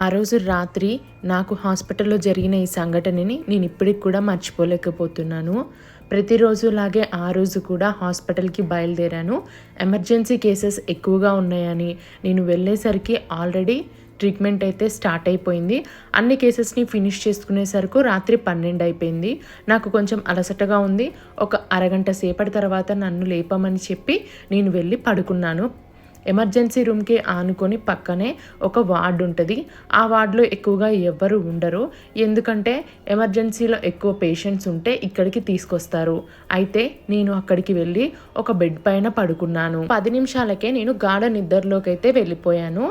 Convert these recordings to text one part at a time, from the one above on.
ఆ రోజు రాత్రి నాకు హాస్పిటల్లో జరిగిన ఈ సంఘటనని నేను ఇప్పటికి కూడా మర్చిపోలేకపోతున్నాను. ప్రతిరోజులాగే ఆ రోజు కూడా హాస్పిటల్కి బయలుదేరాను. ఎమర్జెన్సీ కేసెస్ ఎక్కువగా ఉన్నాయని నేను వెళ్ళేసరికి ఆల్రెడీ ట్రీట్మెంట్ అయితే స్టార్ట్ అయిపోయింది. అన్ని కేసెస్ని ఫినిష్ చేసుకునేసరికి రాత్రి పన్నెండు అయిపోయింది. నాకు కొంచెం అలసటగా ఉంది. ఒక అరగంట సేపటి తర్వాత నన్ను లేపమని చెప్పి నేను వెళ్ళి పడుకున్నాను. ఎమర్జెన్సీ రూమ్కి ఆనుకొని పక్కనే ఒక వార్డు ఉంటుంది. ఆ వార్డులో ఎక్కువగా ఎవ్వరు ఉండరు. ఎందుకంటే ఎమర్జెన్సీలో ఎక్కువ పేషెంట్స్ ఉంటే ఇక్కడికి తీసుకొస్తారు. అయితే నేను అక్కడికి వెళ్ళి ఒక బెడ్ పైన పడుకున్నాను. పది నిమిషాలకే నేను గాఢ నిద్రలోకి అయితే వెళ్ళిపోయాను.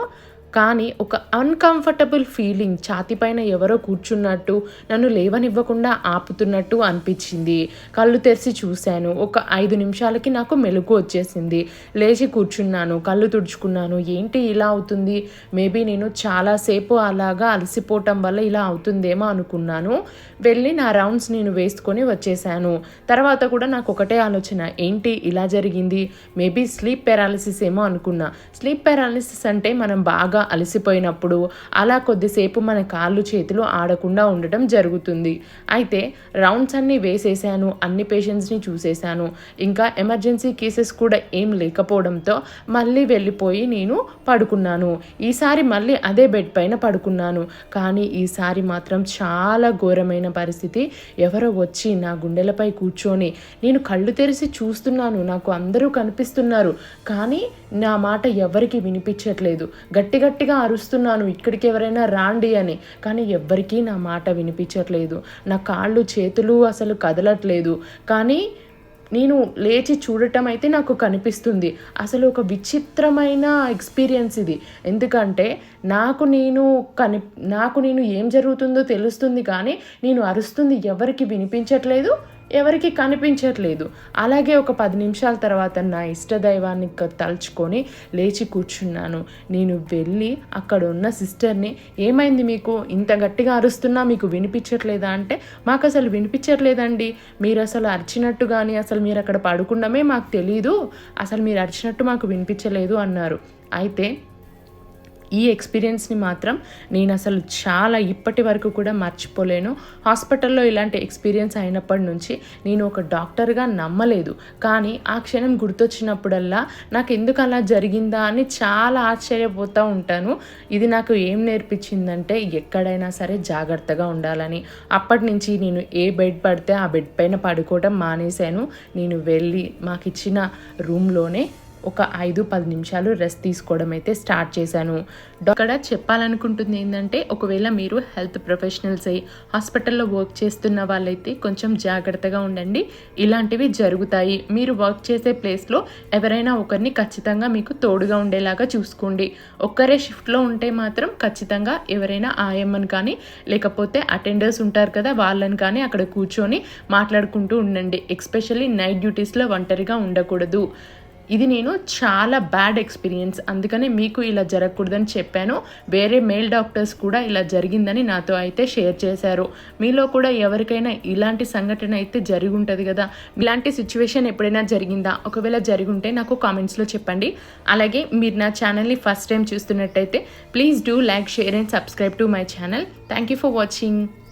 కానీ ఒక అన్కంఫర్టబుల్ ఫీలింగ్ ఛాతిపైన ఎవరో కూర్చున్నట్టు నన్ను లేవనివ్వకుండా ఆపుతున్నట్టు అనిపించింది. కళ్ళు తెరిచి చూశాను. ఒక ఐదు నిమిషాలకి నాకు మెలకు వచ్చేసింది. లేచి కూర్చున్నాను. కళ్ళు తుడుచుకున్నాను. ఏంటి ఇలా అవుతుంది? మేబీ నేను చాలాసేపు అలాగా అలసిపోవటం వల్ల ఇలా అవుతుందేమో అనుకున్నాను. వెళ్ళి నా రౌండ్స్ నేను వేసుకొని వచ్చేసాను తర్వాత కూడా నాకు ఒకటే ఆలోచన. ఏంటి ఇలా జరిగింది? మేబీ స్లీప్ పారాలిసిస్ ఏమో అనుకున్నా. స్లీప్ పారాలిసిస్ అంటే మనం బాగా అలసిపోయినప్పుడు అలా కొద్దిసేపు మన కాళ్ళు చేతులు ఆడకుండా ఉండటం జరుగుతుంది. అయితే రౌండ్స్ అన్నీ వేసేసాను అన్ని పేషెంట్స్ని చూసేసాను. ఇంకా ఎమర్జెన్సీ కేసెస్ కూడా ఏం లేకపోవడంతో మళ్ళీ వెళ్ళిపోయి నేను పడుకున్నాను. ఈసారి మళ్ళీ అదే బెడ్ పైన పడుకున్నాను. కానీ ఈసారి మాత్రం చాలా ఘోరమైన పరిస్థితి. ఎవరో వచ్చి నా గుండెలపై కూర్చొని నేను కళ్ళు తెరిచి చూస్తున్నాను. నాకు అందరూ కనిపిస్తున్నారు. కానీ నా మాట ఎవరికి వినిపించట్లేదు. గట్టిగా గట్టిగా అరుస్తున్నాను ఇక్కడికి ఎవరైనా రాండి అని. కానీ ఎవ్వరికీ నా మాట వినిపించట్లేదు. నా కాళ్ళు చేతులు అసలు కదలట్లేదు. కానీ నేను లేచి చూడటం అయితే నాకు కనిపిస్తుంది. అసలు ఒక విచిత్రమైన ఎక్స్పీరియన్స్ ఇది. ఎందుకంటే నాకు నేను కని నాకు నేను ఏం జరుగుతుందో తెలుస్తుంది కానీ నేను అరుస్తుంది ఎవరికి వినిపించట్లేదు ఎవరికి కనిపించట్లేదు. అలాగే ఒక పది నిమిషాల తర్వాత నా ఇష్టదైవాన్ని తలుచుకొని లేచి కూర్చున్నాను. నేను వెళ్ళి అక్కడ ఉన్న సిస్టర్ని ఏమైంది మీకు? ఇంత గట్టిగా అరుస్తున్నా మీకు వినిపించట్లేదా అంటే మాకు అసలు వినిపించట్లేదండి. మీరు అసలు అరిచినట్టు కానీ అసలు మీరు అక్కడ పడుకుండమే మాకు తెలీదు. అసలు మీరు అరిచినట్టు మాకు వినిపించలేదు అన్నారు. అయితే ఈ ఎక్స్పీరియన్స్ని మాత్రం నేను అసలు చాలా ఇప్పటి వరకు కూడా మర్చిపోలేను. హాస్పిటల్లో ఇలాంటి ఎక్స్పీరియన్స్ అయినప్పటి నుంచి నేను ఒక డాక్టర్గా నమ్మలేదు. కానీ ఆ క్షణం గుర్తొచ్చినప్పుడల్లా నాకు ఎందుకు అలా జరిగిందా అని చాలా ఆశ్చర్యపోతూ ఉంటాను. ఇది నాకు ఏం నేర్పించిందంటే ఎక్కడైనా సరే జాగ్రత్తగా ఉండాలని. అప్పటి నుంచి నేను ఏ బెడ్ పడితే ఆ బెడ్ పైన పడుకోవడం మానేశాను. నేను వెళ్ళి మాకు ఇచ్చిన రూమ్లోనే ఒక ఐదు పది నిమిషాలు రెస్ట్ తీసుకోవడం అయితే స్టార్ట్ చేశాను. అక్కడ చెప్పాలనుకుంటుంది ఏంటంటే ఒకవేళ మీరు హెల్త్ ప్రొఫెషనల్స్ అయ్యి హాస్పిటల్లో వర్క్ చేస్తున్న వాళ్ళైతే కొంచెం జాగ్రత్తగా ఉండండి. ఇలాంటివి జరుగుతాయి. మీరు వర్క్ చేసే ప్లేస్లో ఎవరైనా ఒకరిని ఖచ్చితంగా మీకు తోడుగా ఉండేలాగా చూసుకోండి. ఒక్కరే షిఫ్ట్లో ఉంటే మాత్రం ఖచ్చితంగా ఎవరైనా ఆయమ్మని కానీ లేకపోతే అటెండర్స్ ఉంటారు కదా వాళ్ళని కానీ అక్కడ కూర్చొని మాట్లాడుకుంటూ ఉండండి. ఎక్స్పెషల్లీ నైట్ డ్యూటీస్లో ఒంటరిగా ఉండకూడదు. ఇది నేను చాలా బ్యాడ్ ఎక్స్పీరియన్స్ అందుకనే మీకు ఇలా జరగకూడదని చెప్పాను. వేరే మేల్ డాక్టర్స్ కూడా ఇలా జరిగిందని నాతో అయితే షేర్ చేశారు. మీలో కూడా ఎవరికైనా ఇలాంటి సంఘటన అయితే జరిగి ఉంటుంది కదా? ఇలాంటి సిచ్యువేషన్ ఎప్పుడైనా జరిగిందా? ఒకవేళ జరిగి ఉంటే నాకు కామెంట్స్లో చెప్పండి. అలాగే మీరు నా ఛానల్ని ఫస్ట్ టైం చూస్తున్నట్టయితే please do like share and subscribe to my channel thank you for watching